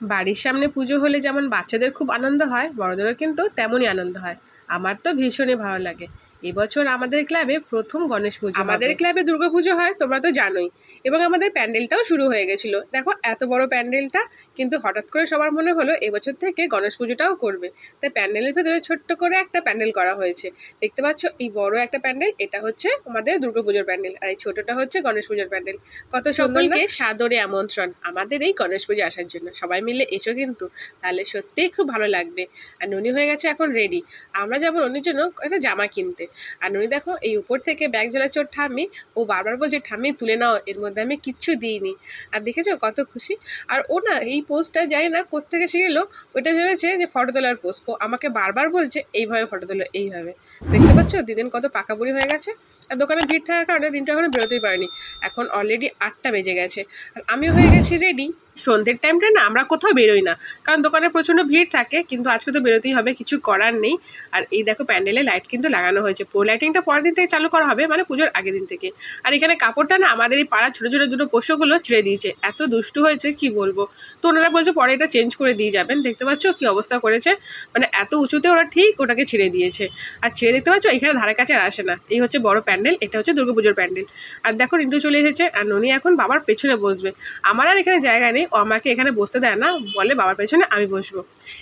বাড়ির সামনে পুজো হলে যেমন বাচ্চাদের খুব আনন্দ হয়, বড়দেরও কিন্তু তেমনই আনন্দ হয়। আমার তো ভীষণই ভালো লাগে। এবছর আমাদের ক্লাবে প্রথম গণেশ পুজো আমাদের ক্লাবে দুর্গাপুজো হয় তোমরা তো জানোই। এবং আমাদের প্যান্ডেলটাও শুরু হয়ে গেছিল। দেখো এত বড় প্যান্ডেলটা কিন্তু হঠাৎ করে সবার মনে হলো এবছর থেকে গণেশ পুজোটাও করবে। তাই প্যান্ডেলের ভেতরে ছোট্ট করে একটা প্যান্ডেল করা হয়েছে। দেখতে পাচ্ছ এই বড় একটা প্যান্ডেল এটা হচ্ছে আমাদের দুর্গাপুজোর প্যান্ডেল আর এই ছোটটা হচ্ছে গণেশ পুজোর প্যান্ডেল। কত সকলকে সাদরে আমন্ত্রণ। আমাদের এই গণেশ পুজো আসার জন্য। সবাই মিলে এসো কিন্তু তাহলে সত্যিই খুব ভালো লাগবে। আর ননি হয়ে গেছে এখন রেডি আমরা যাব ননির জন্য একটা জামা কিনতে। আর ননি দেখো, এই উপর থেকে ব্যাগ ঝোলা চোর ঠাম্মি, ও বারবার বলছে, ঠাম্মি, তুলে নাও, এর মধ্যে আমি কিচ্ছু দিইনি। আর দেখেছ কত খুশি? আর ও না, এই পোস্টটা জানি না কোত্থেকে শিখেলো ওটা ভেবেছে যে ফটো তোলার পোস্ট। ও আমাকে বারবার বলছে, এইভাবে ফটো তোলো, এইভাবে। দেখতে পাচ্ছ, দিদিন কত পাকা বুড়ি হয়ে গেছে। আর দোকানে ভিড় থাকার কারণে দিনটা এখনও বেরোতেই পারিনি। এখন অলরেডি আটটা বেজে গেছে। আর আমিও হয়ে গেছি রেডি সন্ধ্যের টাইমটা না আমরা কোথাও বেরোই না। কারণ দোকানে প্রচণ্ড ভিড় থাকে, কিন্তু আজকে তো বেরোতেই হবে, কিছু করার নেই। আর এই দেখো প্যান্ডেলে লাইট কিন্তু লাগানো হয়েছে। পো লাইটিংটা পরের দিন থেকে চালু করা হবে মানে পুজোর আগের দিন থেকে। আর এখানে কাপড়টা না আমাদের এই পাড়ার ছোটো ছোটো দুটো পোষ্যগুলো ছেড়ে দিয়েছে। এত দুষ্টু হয়েছে, কি বলব? তো ওনারা বলছে পরে এটা চেঞ্জ করে দিয়ে যাবেন। দেখতে পাচ্ছ কি অবস্থা করেছে? মানে এত উঁচুতে ওরা ঠিক ওটাকে ছেড়ে দিয়েছে। আর ছেড়ে দেখতে পাচ্ছ? এখানে ধারে কাছে আর আসে না। এই হচ্ছে বড় প্যান্ডেল, এটা হচ্ছে দুর্গাপুজোর প্যান্ডেল। আর দেখো রিন্টু চলে এসেছে, আর ননি এখন বাবার পেছনে বসবে। আমার আর এখানে জায়গা নেই আমাকে এখানে বসতে দেয় না, বলে বাবার পেছনে আমি বসবো।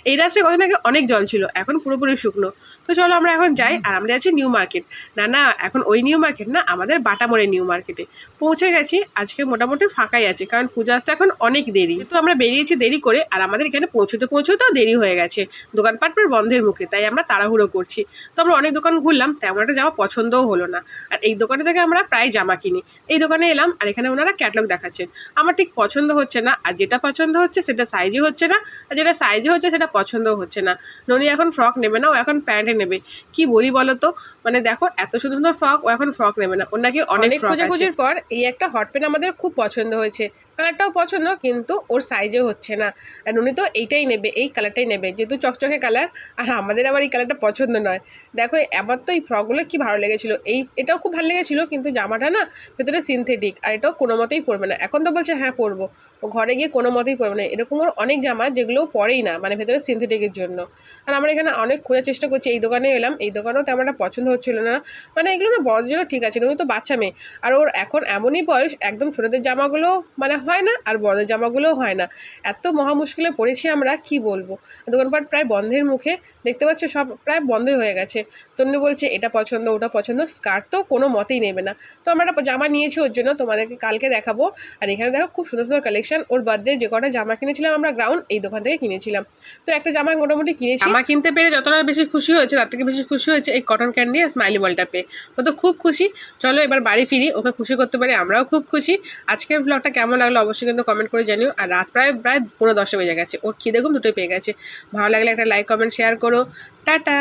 এই রাস্তায় কদিন আগে অনেক জল ছিল, এখন পুরোপুরি শুকনো। তো চলো আমরা এখন যাই আর আমরা আছি নিউ মার্কেট। না না, এখন ওই নিউ মার্কেট না, আমাদের বাটামোড়ে নিউ মার্কেটে। পৌঁছে গেছি, আজকে মোটামুটি ফাঁকাই আছে, কারণ পুজো আসতে এখন অনেক দেরি। তো আমরা বেরিয়েছি দেরি করে, আর আমাদের এখানে পৌঁছতে পৌঁছতেও দেরি হয়ে গেছে। দোকানপাট পুরো বন্ধের মুখে, তাই আমরা তাড়াহুড়ো করছি। তো আমরা অনেক দোকান ঘুরলাম, তেমন একটা জামা পছন্দও হলো না। আর এই দোকানে থেকে আমরা প্রায় জামা কিনি। এই দোকানে এলাম, আর এখানে ওনারা ক্যাটলগ দেখাচ্ছেন। আমার ঠিক পছন্দ হচ্ছে না, আর যেটা পছন্দ হচ্ছে সেটা সাইজে হচ্ছে না আর যেটা সাইজে হচ্ছে সেটা পছন্দও হচ্ছে না। ননি এখন ফ্রক নেবে না ও এখন প্যান্টে নেবে। কি বলি বলো তো মানে দেখো এত সুন্দর সুন্দর ফ্রক ও এখন ফ্রক নেবে না। ওনাকে নাকি অনেক খোঁজাখুঁজির পর এই একটা হট প্যান্ট আমাদের খুব পছন্দ হয়েছে। কালারটাও পছন্দ, কিন্তু ওর সাইজে হচ্ছে না। আর উনি তো এইটাই নেবে, এই কালারটাই নেবে, যেহেতু চকচকে কালার, আর আমাদের আবার এই কালারটা পছন্দ নয়। দেখো, আমার তো এই ফ্রকগুলো কি ভালো লেগেছিলো। এই, এটাও খুব ভালো লেগেছিলো, কিন্তু জামাটা না ভেতরে সিনথেটিক আর এটাও কোনো মতেই পরবে না। এখন তো বলছে হ্যাঁ পরবো। ও ঘরে গিয়ে কোনো মতেই পরবে না। এরকম ওর অনেক জামা যেগুলো পরেই না মানে ভেতরে সিনথেটিকের জন্য। আর আমরা এখানে অনেক খোঁজার চেষ্টা করছি, এই দোকানে এলাম। এই দোকানেও তেমন একটা পছন্দ হচ্ছিল না। মানে এগুলো না বড়দের জন্য ঠিক আছে, কিন্তু তো বাচ্চা মেয়ে। আর ওর এখন এমনই বয়স, একদম ছোটোদের জামাগুলো মানে হয় না আর বড়দের জামাগুলোও হয় না। এত মহা মুশকিলে পড়েছি আমরা, কি বলব? দোকানপাট প্রায় বন্ধের মুখে, দেখতে পাচ্ছ সব প্রায় বন্ধই হয়ে গেছে। তন্নি বলছে, এটা পছন্দ, ওটা পছন্দ, স্কার্ট তো কোনো মতেই নেবে না। তো আমরা একটা জামা নিয়েছি ওর জন্য, তোমাদেরকে কালকে দেখাবো। আর এখানে দেখো খুব সুন্দর সুন্দর কালেকশন ওর বার্থডে যে কটা জামা কিনেছিলাম আমরা গ্রাউন্ড এই দোকান থেকে কিনেছিলাম। তো একটা জামা মোটামুটি কিনেছি। জামা কিনতে পেরে যতটা বেশি খুশি হয়েছে, তার থেকে বেশি খুশি হয়েছে এই কটন ক্যান্ডি আর স্মাইলি বলটা পেয়ে। ও তো খুব খুশি। চলো এবার বাড়ি ফিরি, ওকে খুশি করতে পারি আমরাও খুব খুশি। আজকের ব্লগটা কেমন লাগল অবশ্যই কিন্তু কমেন্ট করে জানিও। আর রাত প্রায় প্রায় পনেরো দশটা বেজে গেছে। ওর খিদে ঘুম দুটোই পেয়ে গেছে। ভালো লাগলে একটা লাইক কমেন্ট শেয়ার করো। টাটা!